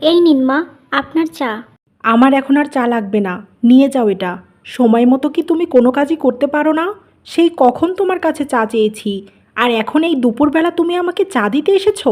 এই নিন মা আপনার চা। আমার এখন আর চা লাগবে না নিয়ে যাও এটা। সময় মতো কি তুমি কোনো কাজই করতে পারো না? সেই কখন তোমার কাছে চা চেয়েছি? আর এখন এই দুপুরবেলা তুমি আমাকে চা দিতে এসেছ?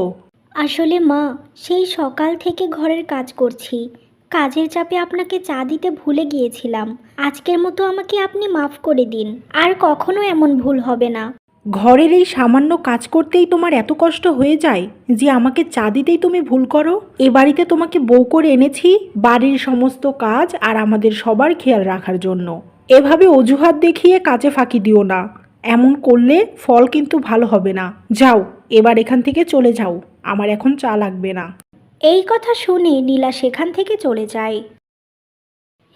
আসলে মা সেই সকাল থেকে ঘরের কাজ করছি। কাজের চাপে আপনাকে চা দিতে ভুলে গিয়েছিলাম। আজকের মতো আমাকে আপনি মাফ করে দিন। আর কখনো এমন ভুল হবে না। ঘরের এই সামান্য কাজ করতেই তোমার এত কষ্ট হয়ে যায় যে আমাকে চা দিতেই তুমি ভুল করো? এ বাড়িতে তোমাকে বউ করে এনেছি, বাড়ির সমস্ত কাজ আর আমাদের সবার খেয়াল রাখার জন্য। এভাবে অজুহাত দেখিয়ে কাজে ফাঁকি দিও না। এমন করলে ফল কিন্তু ভালো হবে না। যাও, এবার এখান থেকে চলে যাও। আমার এখন চা লাগবে না। এই কথা শুনে নীলা সেখান থেকে চলে যায়।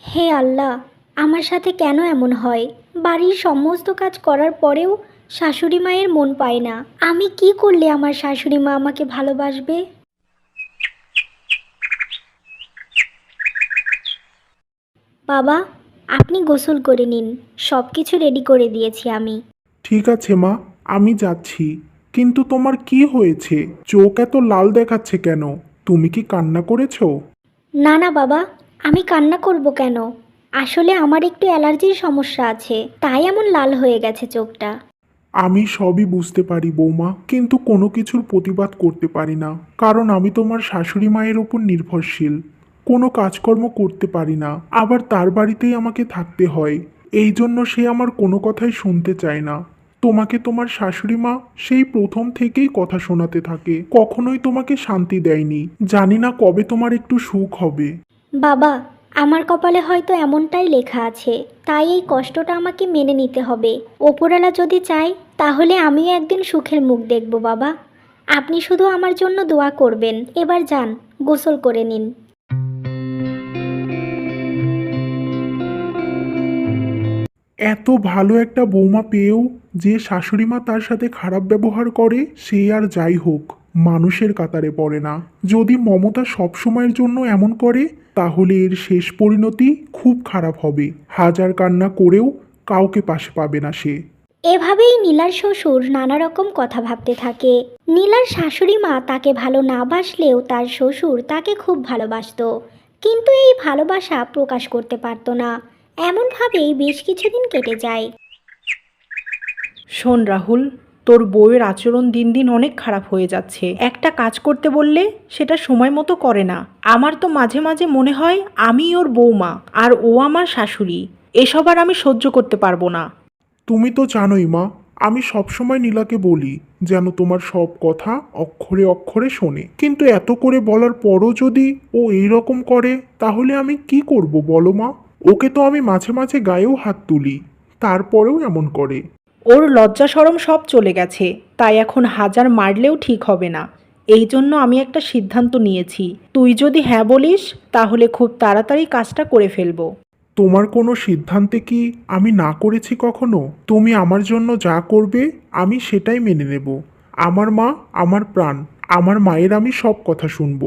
হে আল্লাহ, আমার সাথে কেন এমন হয়? বাড়ির সমস্ত কাজ করার পরেও শাশুড়ি মায়ের মন পায় না। আমি কি করলে আমার শাশুড়ি মা আমাকে ভালোবাসবে? বাবা আপনি গোসল করে নিন। সব কিছু রেডি করে দিয়েছি আমি। ঠিক আছে মা আমি যাচ্ছি। কিন্তু তোমার কি হয়েছে? চোখ এত লাল দেখাচ্ছে কেন? তুমি কি কান্না করেছ? না না বাবা আমি কান্না করব কেন? আসলে আমার একটু অ্যালার্জির সমস্যা আছে তাই এমন লাল হয়ে গেছে চোখটা। আমি সবই বুঝতে পারি, বৌমা। কিন্তু কোনো কিছুর প্রতিবাদ করতে পারি না। কারণ আমি তোমার শাশুড়ি মায়ের ওপর নির্ভরশীল। কোনো কাজকর্ম করতে পারি না। আবার তার বাড়িতেই আমাকে থাকতে হয়। এই জন্য সে আমার কোনো কথাই শুনতে চায় না। তোমাকে তোমার শাশুড়ি মা সেই প্রথম থেকেই কথা শোনাতে থাকে। কখনোই তোমাকে শান্তি দেয়নি। জানি না কবে তোমার একটু সুখ হবে। বাবা, আমার কপালে হয়তো এমনটাই লেখা আছে। তাই এই কষ্টটা আমাকে মেনে নিতে হবে। ওপরওয়ালা যদি চায় তাহলে আমিও একদিন সুখের মুখ দেখব, বাবা। আপনি শুধু আমার জন্য দোয়া করবেন। এবার যান, গোসল করে নিন। এত ভালো একটা বৌমা পেয়েও যে শাশুড়ি মা তার সাথে খারাপ ব্যবহার করে, সে আর যাই হোক, মানুষের কাতারে পড়ে না। যদি মমতা সব সময়ের জন্য এমন করে, তাহলে এর শেষ পরিণতি খুব খারাপ হবে। হাজার কান্না করেও কাউকে পাশে পাবে না সে। এভাবেই নীলার শ্বশুর নানা রকম কথা ভাবতে থাকে। নীলার শাশুড়ি মা তাকে ভালো না বাসলেও তার শ্বশুর তাকে খুব ভালোবাসতো। কিন্তু এই ভালোবাসা প্রকাশ করতে পারতো না। এমনভাবেই বেশ কিছুদিন কেটে যায়। শোন রাহুল, তোর বউয়ের আচরণ দিন দিন অনেক খারাপ হয়ে যাচ্ছে। একটা কাজ করতে বললে সেটা সময় মতো করে না। আমার তো মাঝে মাঝে মনে হয় আমি ওর বৌমা আর ও আমার শাশুড়ি। এসব আর আমি সহ্য করতে পারব না। তুমি তো জানোই মা, আমি সবসময় নীলাকে বলি যেন তোমার সব কথা অক্ষরে অক্ষরে শোনে। কিন্তু এত করে বলার পরও যদি ও এই রকম করে, তাহলে আমি কি করব বলো মা? ওকে তো আমি মাঝে মাঝে গায়েও হাত তুলি, তারপরেও এমন করে। ওর লজ্জা সরম সব চলে গেছে, তাই এখন হাজার মারলেও ঠিক হবে না। এই জন্য আমি একটা সিদ্ধান্ত নিয়েছি। তুই যদি হ্যাঁ বলিস, তাহলে খুব তাড়াতাড়ি কাজটা করে ফেলব। তোমার কোনো সিদ্ধান্তে কি আমি না করেছি কখনো? তুমি আমার জন্য যা করবে, আমি সেটাই মেনে নেব। আমার মা, আমার প্রাণ, আমার মায়ের আমি সব কথা শুনব।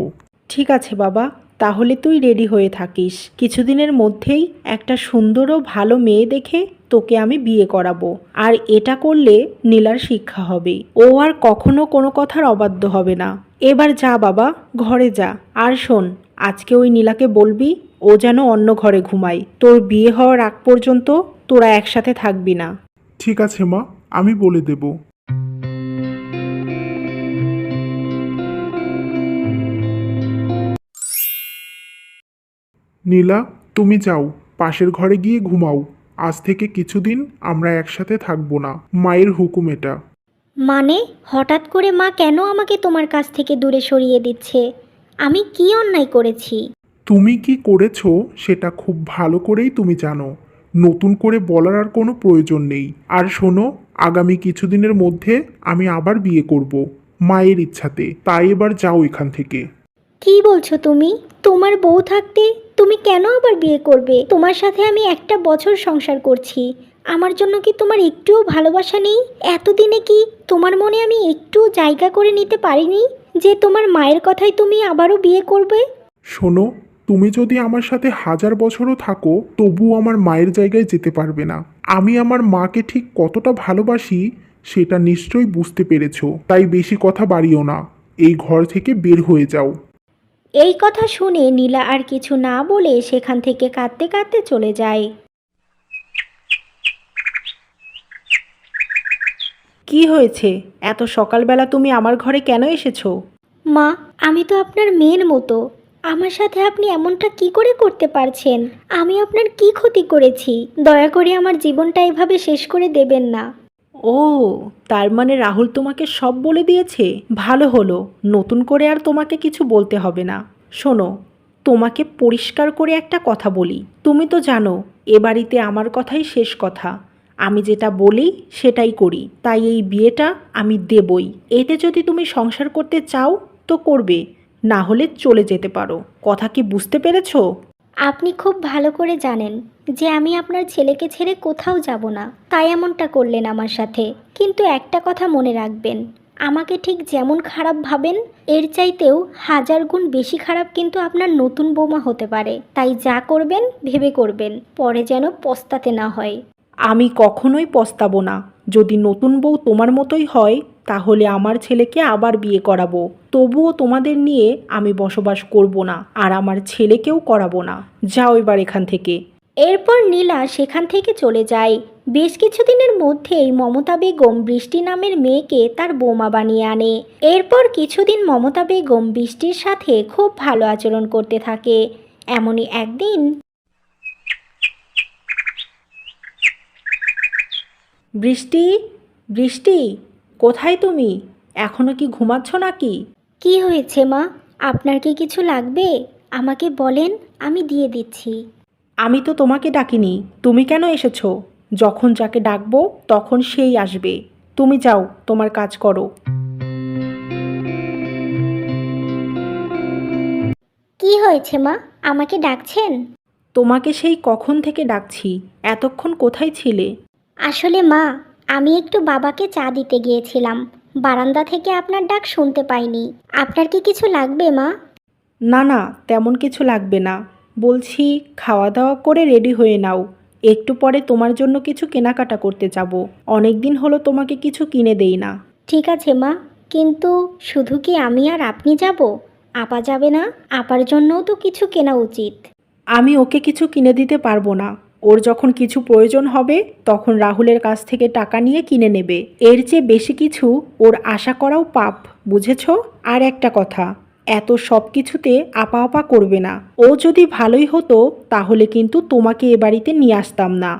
ঠিক আছে বাবা। তাহলে তুই রেডি হয়ে থাকিস। কিছুদিনের মধ্যেই একটা সুন্দর ও ভালো মেয়ে দেখে তোকে আমি বিয়ে করাবো। আর এটা করলে নীলার শিক্ষা হবে। ও আর কখনো কোনো কথার অবাধ্য হবে না। এবার যা বাবা, ঘরে যা। আর শোন, আজকে ওই নীলাকে বলবি, ও যেন অন্য ঘরে ঘুমায়। তোর বিয়ে হওয়ার আগ পর্যন্ত তোরা একসাথে থাকবি না। ঠিক আছে মা, আমি বলে দেব। নীলা তুমি যাও পাশের ঘরে গিয়ে ঘুমাও। আজ থেকে কিছুদিন আমরা একসাথে থাকব না মায়ের হুকুম এটা। মানে হঠাৎ করে মা কেন আমাকে তোমার কাছ থেকে দূরে সরিয়ে দিচ্ছে? আমি কি অন্যায় করেছি? তুমি কি করেছ সেটা খুব ভালো করেই তুমি জানো। নতুন করে বলার আর কোনো প্রয়োজন নেই। আর শোনো আগামী কিছুদিনের মধ্যে আমি আবার বিয়ে করব মায়ের ইচ্ছাতে। তাই এবার যাও এখান থেকে। কি বলছো তুমি? তোমার বউ থাকতে তুমি কেন আবার বিয়ে করবে? তোমার সাথে আমি একটা বছর সংসার করছি। আমার জন্য কি তোমার একটুও ভালোবাসা নেই? এতদিনে কি তোমার মনে আমি একটু জায়গা করে নিতে পারিনি যে তোমার মায়ের কথাই তুমি আবারও বিয়ে করবে? শোনো, তুমি যদি আমার সাথে হাজার বছরও থাকো তবু আমার মায়ের জায়গায় যেতে পারবে না। আমি আমার মাকে ঠিক কতটা ভালোবাসি, সেটা নিশ্চয়ই বুঝতে পেরেছ। তাই বেশি কথা বাড়িও না। এই ঘর থেকে বের হয়ে যাও। এই কথা শুনে নীলা আর কিছু না বলে সেখান থেকে কাঁদতে কাঁদতে চলে যায়। কি হয়েছে? এত সকালবেলা তুমি আমার ঘরে কেন এসেছ? মা আমি তো আপনার মেয়ের মতো। আমার সাথে আপনি এমনটা কি করে করতে পারছেন? আমি আপনার কি ক্ষতি করেছি? দয়া করে আমার জীবনটা এভাবে শেষ করে দেবেন না। ও, তার মানে রাহুল তোমাকে সব বলে দিয়েছে? ভালো হলো, নতুন করে আর তোমাকে কিছু বলতে হবে না। শোনো, তোমাকে পরিষ্কার করে একটা কথা বলি। তুমি তো জানো, এ বাড়িতে আমার কথাই শেষ কথা। আমি যেটা বলি, সেটাই করি। তাই এই বিয়েটা আমি দেবই। এতে যদি তুমি সংসার করতে চাও, তো করবে। না হলে চলে যেতে পারো। কথা কি বুঝতে পেরেছ? আপনি খুব ভালো করে জানেন যে আমি আপনার ছেলেকে ছেড়ে কোথাও যাব না। তাই এমনটা করলেন আমার সাথে। কিন্তু একটা কথা মনে রাখবেন, আমাকে ঠিক যেমন খারাপ ভাবেন, এর চাইতেও হাজার গুণ বেশি খারাপ কিন্তু আপনার নতুন বৌমা হতে পারে। তাই যা করবেন, ভেবে করবেন, পরে যেন পস্তাতে না হয়। আমি কখনোই পস্তাবো না। যদি নতুন বউ তোমার মতোই হয় তাহলে আমার ছেলেকে আবার বিয়ে করাবো। তবুও তোমাদের নিয়ে আমি বসবাস করব না, আর আমার ছেলেকেও করাবো না। যাও এবার এখান থেকে। এরপর নীলা সেখান থেকে চলে যায়। বেশ কিছুদিনের মধ্যেই মমতা বেগম বৃষ্টি নামের মেয়েকে তার বোমা বানিয়ে আনে। এরপর কিছুদিন মমতা বেগম বৃষ্টির সাথে খুব ভালো আচরণ করতে থাকে। এমনই একদিন বৃষ্টি বৃষ্টি কোথায় তুমি? এখনও কি ঘুমাচ্ছ নাকি? কি হয়েছে মা? আপনার কি কিছু লাগবে? আমাকে বলেন আমি দিয়ে দিচ্ছি। আমি তো তোমাকে ডাকিনি। তুমি কেন এসেছ? যখন যাকে ডাকবো তখন সেই আসবে। তুমি যাও তোমার কাজ করো। কি হয়েছে মা? আমাকে ডাকছেন? তোমাকে সেই কখন থেকে ডাকছি? এতক্ষণ কোথায় ছিলে? আসলে মা আমি একটু বাবাকে চা দিতে গিয়েছিলাম। বারান্দা থেকে আপনার ডাক শুনতে পাইনি। আপনার কি কিছু লাগবে মা? না না তেমন কিছু লাগবে না। বলছি খাওয়া দাওয়া করে রেডি হয়ে নাও। একটু পরে তোমার জন্য কিছু কেনাকাটা করতে যাব। অনেক দিন হলো তোমাকে কিছু কিনে দেই না। ঠিক আছে মা। কিন্তু শুধু কি আমি আর আপনি যাব? আপা যাবে না? আপার জন্যও তো কিছু কেনা উচিত। আমি ওকে কিছু কিনে দিতে পারব না। ওর যখন কিছু প্রয়োজন হবে, তখন রাহুলের কাছ থেকে টাকা নিয়ে কিনে নেবে। এর চেয়ে বেশি কিছু ওর আশা করাও পাপ, বুঝেছ? আর একটা কথা, এত সব কিছুতে আপা আপা করবে না। ও যদি ভালোই হতো, তাহলে কিন্তু তোমাকে এ বাড়িতে নিয়ে আসতাম না।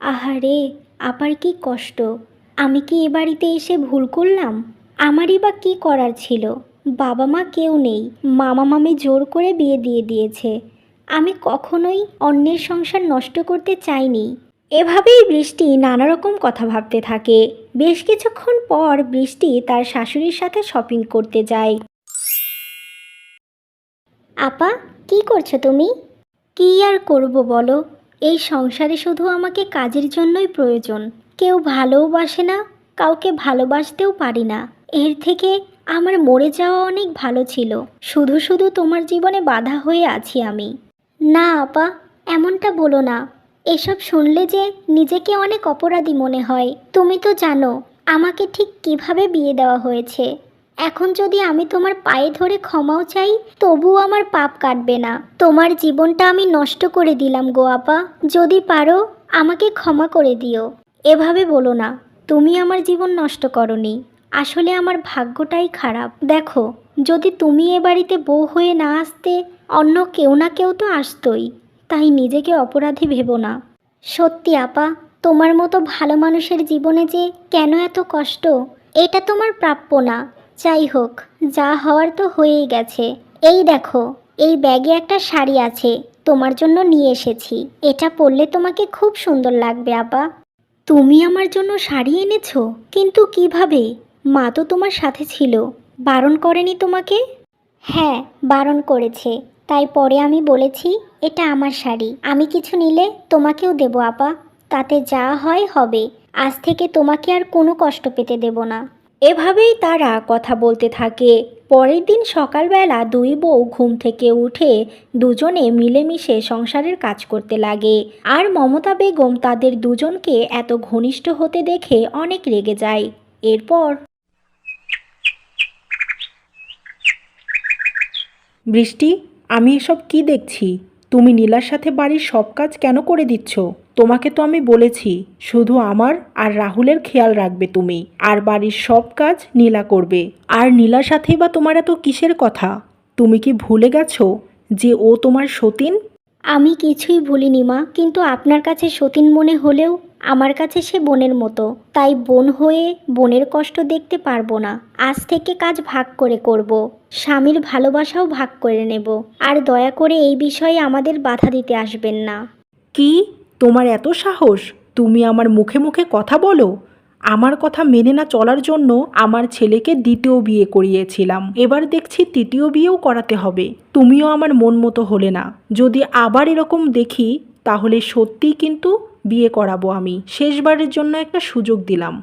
আহারে, আপার কি কষ্ট? আমি কি এ বাড়িতে এসে ভুল করলাম? আমারই বা কি করার ছিল? বাবা মা কেউ নেই। মামা মামি জোর করে বিয়ে দিয়ে দিয়েছে। আমি কখনোই অন্যের সংসার নষ্ট করতে চাইনি। এভাবেই বৃষ্টি নানা রকম কথা ভাবতে থাকে। বেশ কিছুক্ষণ পর বৃষ্টি তার শাশুড়ির সাথে শপিং করতে যায়। আপা, কি করছ তুমি? কি আর করব বলো? এই সংসারে শুধু আমাকে কাজের জন্যই প্রয়োজন। কেউ ভালোবাসে না, কাউকে ভালোবাসতেও পারি না। এর থেকে আমার মরে যাওয়া অনেক ভালো ছিল। শুধু শুধু তোমার জীবনে বাধা হয়ে আছি আমি। না, আপা, এমনটা বলো না। এসব শুনলে যে নিজেকে অনেক অপরাধী মনে হয়। তুমি তো জানো, আমাকে ঠিক কীভাবে বিয়ে দেওয়া হয়েছে। এখন যদি আমি তোমার পায়ে ধরে ক্ষমাও চাই, তবুও আমার পাপ কাটবে না। তোমার জীবনটা আমি নষ্ট করে দিলাম গো, আপা। যদি পারো, আমাকে ক্ষমা করে দিও। এভাবে বলো না, তুমি আমার জীবন নষ্ট করনি। আসলে আমার ভাগ্যটাই খারাপ। দেখো, যদি তুমি এ বাড়িতে বউ হয়ে না আসতে, অন্য কেউ না কেউ তো আসতোই। তাই নিজেকে অপরাধী ভেবো না। সত্যি, আপা, তোমার মতো ভালো মানুষের জীবনে যে কেন এত কষ্ট, এটা তোমার প্রাপ্য না। যাই হোক, যা হওয়ার তো হয়েই গেছে। এই দেখো, এই ব্যাগে একটা শাড়ি আছে, তোমার জন্য নিয়ে এসেছি। এটা পরলে তোমাকে খুব সুন্দর লাগবে, আপা। তুমি আমার জন্য শাড়ি এনেছো? কিন্তু কীভাবে? মা তো তোমার সাথে ছিল। বারণ করেনি তোমাকে? হ্যাঁ বারণ করেছে। তাই পরে আমি বলেছি, এটা আমার শাড়ি। আমি কিছু নিলে তোমাকেও দেবো আপা। তাতে যা হয় হবে। আজ থেকে তোমাকে আর কোনো কষ্ট পেতে দেব না। এভাবেই তারা কথা বলতে থাকে। পরের দিন সকালবেলা দুই বউ ঘুম থেকে উঠে দুজনে মিলেমিশে সংসারের কাজ করতে লাগে। আর মমতা বেগম তাদের দুজনকে এত ঘনিষ্ঠ হতে দেখে অনেক রেগে যায়। এরপর বৃষ্টি, আমি এসব কি দেখছি? তুমি নীলার সাথে বাড়ির সব কাজ কেন করে দিচ্ছ? তোমাকে তো আমি বলেছি, শুধু আমার আর রাহুলের খেয়াল রাখবে তুমি। আর বাড়ির সব কাজ নীলা করবে। আর নীলার সাথেই বা তোমার এত কিসের কথা? তুমি কি ভুলে গেছো যে ও তোমার সতীন? আমি কিছুই ভুলিনি মা, কিন্তু আপনার কাছে সতীন মনে হলেও আমার কাছে সে বোনের মতো। তাই বোন হয়ে বোনের কষ্ট দেখতে পারব না। আজ থেকে কাজ ভাগ করে করব। স্বামীর ভালোবাসাও ভাগ করে নেব। আর দয়া করে এই বিষয়ে আমাদের বাধা দিতে আসবেন না। কি? তোমার এত সাহস? তুমি আমার মুখে মুখে কথা বলো। আমার কথা মেনে না চলার জন্য আমার ছেলেকে দ্বিতীয় বিয়ে করিয়েছিলাম। এবার দেখছি তৃতীয় বিয়েও করাতে হবে। তুমিও আমার মন মতো হলে না। যদি আবার এরকম দেখি তাহলে সত্যিই কিন্তু বিয়ে করাবো আমি। শেষবারের জন্য একটা সুযোগ দিলাম।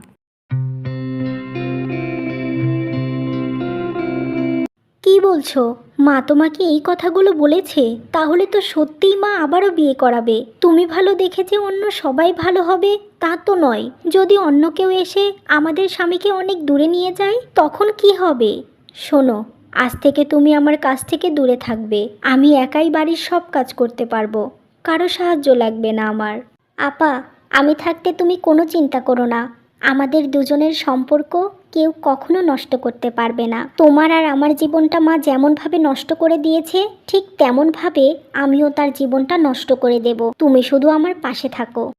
কি বলছো? মা তোমাকে এই কথাগুলো বলেছে, তাহলে তো সত্যিই মা আবারও বিয়ে করাবে। তুমি ভালো দেখে যে অন্য সবাই ভালো হবে, তা তো নয়। যদি অন্য কেউ এসে আমাদের স্বামীকে অনেক দূরে নিয়ে যায়, তখন কি হবে? শোনো, আজ থেকে তুমি আমার কাছ থেকে দূরে থাকবে। আমি একাই বাড়ির সব কাজ করতে পারব। কারও সাহায্য লাগবে না আমার। আপা, আমি থাকতে তুমি কোনো চিন্তা করো না। আমাদের দুজনের সম্পর্ক কেউ কখনো নষ্ট করতে পারবে না। তোমার আর আমার জীবনটা মা যেমনভাবে নষ্ট করে দিয়েছে, ঠিক তেমনভাবে আমিও তার জীবনটা নষ্ট করে দেব। তুমি শুধু আমার পাশে থাকো।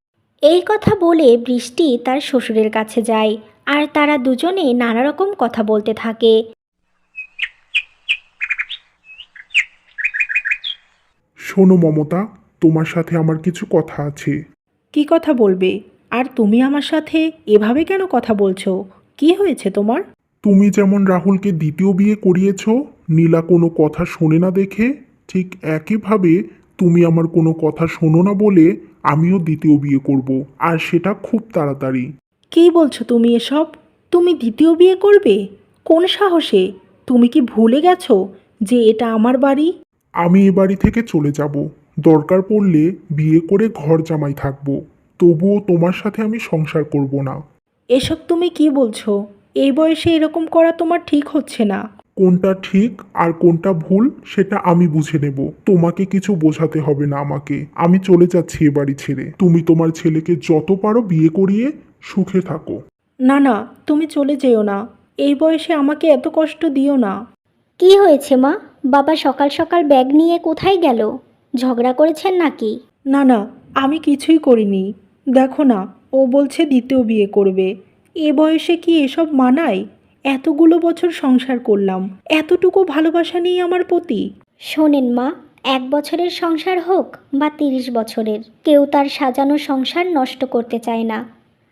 এই কথা বলে বৃষ্টি তার শ্বশুরের কাছে যায় আর তারা দুজনে নানা রকম কথা বলতে থাকে। শোনো মমতা তোমার সাথে আমার কিছু কথা আছে। কি কথা বলবে? আর তুমি আমার সাথে এভাবে কেন কথা বলছো? কি হয়েছে তোমার? তুমি যেমন রাহুলকে দ্বিতীয় বিয়ে করিয়েছ নীলা কোনো কথা শোনে না দেখে ঠিক একইভাবে তুমি আমার কোনো কথা শোনো না বলে আমিও দ্বিতীয় বিয়ে করব আর সেটা খুব তাড়াতাড়ি। কী বলছো তুমি এসব? তুমি দ্বিতীয় বিয়ে করবে? কোন সাহসে? তুমি কি ভুলে গেছো যে এটা আমার বাড়ি? আমি এ বাড়ি থেকে চলে যাব। দরকার পড়লে বিয়ে করে ঘর জামাই থাকব। তবুও তোমার সাথে আমি সংসার করব না। এসব তুমি কি বলছো? এই বয়সে এরকম করা তোমার ঠিক হচ্ছে না। কোনটা ঠিক আর কোনটা ভুল সেটা আমি বুঝে নেব। তোমাকে কিছু বোঝাতে হবে না আমাকে। আমি চলে যাচ্ছি এ বাড়ি ছেড়ে। তুমি তোমার ছেলেকে যত পারো বিয়ে করিয়ে সুখে থাকো। না না তুমি চলে যেও না। এই বয়সে আমাকে এত কষ্ট দিও না। কি হয়েছে মা? বাবা সকাল সকাল ব্যাগ নিয়ে কোথায় গেল? ঝগড়া করেছেন নাকি? না না আমি কিছুই করিনি। দেখো না ও বলছে দ্বিতীয় বিয়ে করবে। এ বয়সে কি এসব মানায়? এতগুলো বছর সংসার করলাম। এতটুকু ভালোবাসা নেই আমার প্রতি। শোনেন মা এক বছরের সংসার হোক বা তিরিশ বছরের কেউ তার সাজানো সংসার নষ্ট করতে চায় না।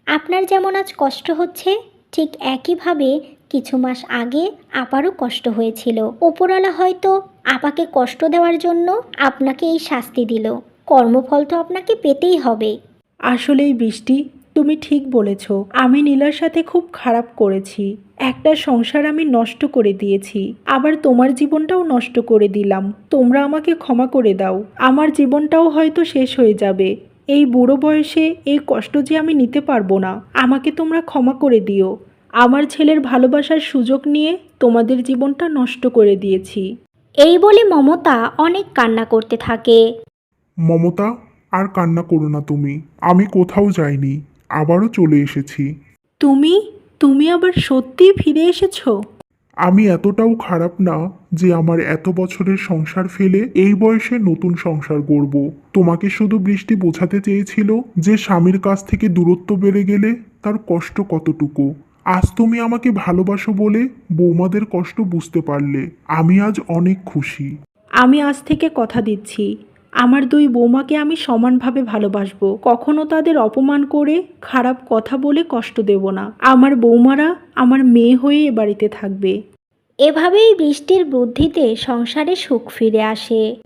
আপনার যেমন আজ কষ্ট হচ্ছে ঠিক একইভাবে কিছু মাস আগে আবারও কষ্ট হয়েছিল। ওপরওয়ালা হয়তো আপাকে কষ্ট দেওয়ার জন্য আপনাকে এই শাস্তি দিল। কর্মফল তো আপনাকে পেতেই হবে। আসলেই বৃষ্টি, তুমি ঠিক বলেছ। আমি নীলার সাথে খুব খারাপ করেছি। একটা সংসার আমি নষ্ট করে দিয়েছি। আবার তোমার জীবনটাও নষ্ট করে দিলাম। তোমরা আমাকে ক্ষমা করে দাও। আমার জীবনটাও হয়তো শেষ হয়ে যাবে। এই বুড়ো বয়সে এই কষ্ট যে আমি নিতে পারব না, আমাকে তোমরা ক্ষমা করে দিও। আমার ছেলের ভালোবাসার সুযোগ নিয়ে তোমাদের জীবনটা নষ্ট করে দিয়েছি। এই বলে মমতা অনেক কান্না করতে থাকে। মমতা আর কান্না করো না তুমি। আমি কোথাও যাইনি। আবারও চলে এসেছি। তুমি? তুমি আবার সত্যিই ফিরে এসেছ? আমি এতটাও খারাপ না যে আমার এত বছরের সংসার ফেলে এই বয়সে নতুন সংসার গড়ব। তোমাকে শুধু বৃষ্টি বোঝাতে চেয়েছিল যে স্বামীর কাছ থেকে দূরত্ব বেড়ে গেলে তার কষ্ট কতটুকু। আজ তুমি আমাকে ভালোবাসো বলে বৌমাদের কষ্ট বুঝতে পারলে। আমি আজ অনেক খুশি। আমি আজ থেকে কথা দিচ্ছি। আমার দুই বৌমাকে আমি সমানভাবে ভালোবাসবো। কখনো তাদের অপমান করে খারাপ কথা বলে কষ্ট দেব না। আমার বৌমারা আমার মেয়ে হয়ে এ বাড়িতে থাকবে। এভাবেই বৃষ্টির বুদ্ধিতে সংসারে সুখ ফিরে আসে।